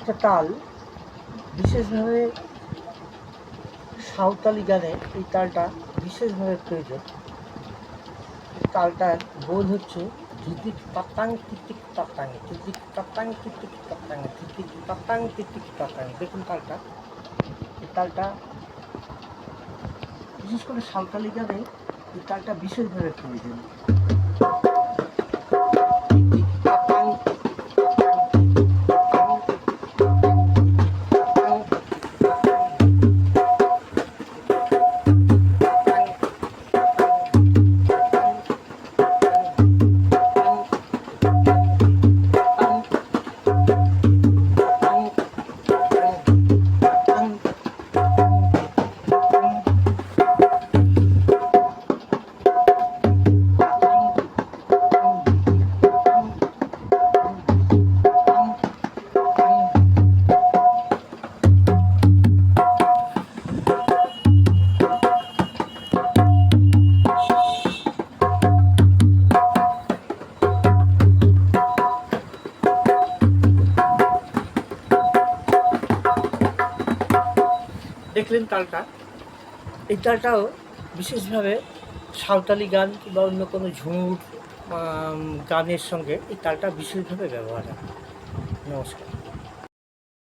একটা তাল, বিশেষভাবে সাঁওতালি গানে এই তালটা বিশেষভাবে প্রয়োজন। তালটার বোধ হচ্ছে ধিতিক তাতাং তিতিক তাতাং তিতিক তাতাং তিতিক তাতাং তিতিক তাতাং তিতিক তাতাং দেখুন তালটা। এই তালটা, বিশেষ করে সাঁওতালি গানে এই তালটা বিশেষভাবে প্রয়োজন। দেখলেন তালটা। এই তালটাও বিশেষভাবে সাঁওতালি গান কিংবা অন্য কোনো ঝুমুর গানের সঙ্গে এই তালটা বিশেষভাবে ব্যবহার হয়। নমস্কার।